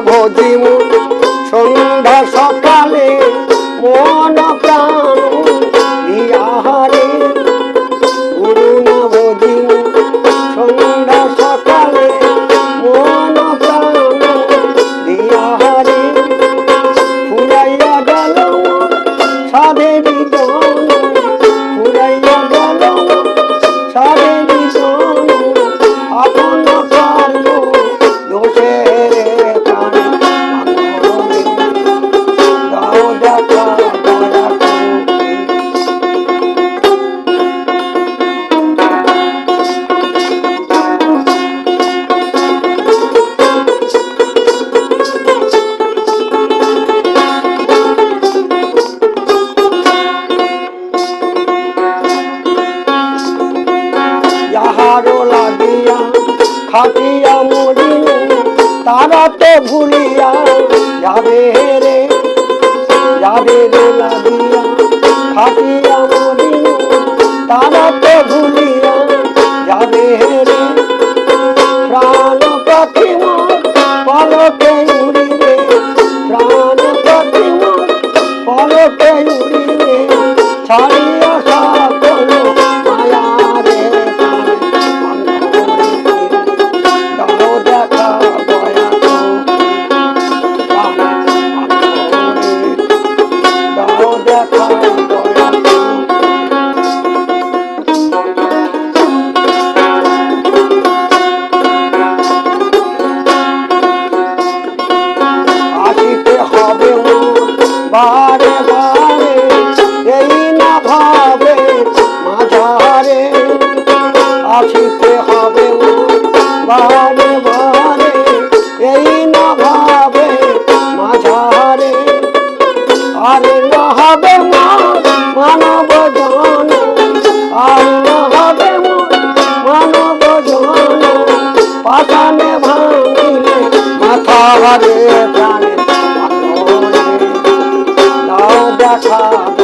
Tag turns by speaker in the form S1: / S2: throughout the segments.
S1: ভজিমু সন্ধ্যা সকালে মন প্রাণ দিয়াহারে গুরু না ভজিমু সন্ধ্যা সকালে মন প্রাণ দিয়াহারে ফুরাইয়া গেল সাধেরি জন খাটিয়া মরিল তারা তো ভুলিয়া যাবে রে আসিতে হবে বারে বারে এই না ভাবে মাঝারে। আরে না হবে মা, মানব আর না হবে মানব জন পাতানে ভাঙিলে মাথা প্রাণে দেখা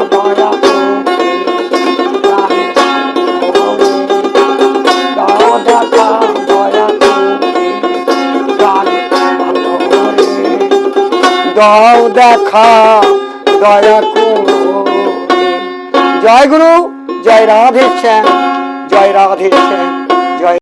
S1: দাও দেখা দয়া করো। জয় গুরু জয় রাধে শ্যাম জয় রাধে শ্যাম।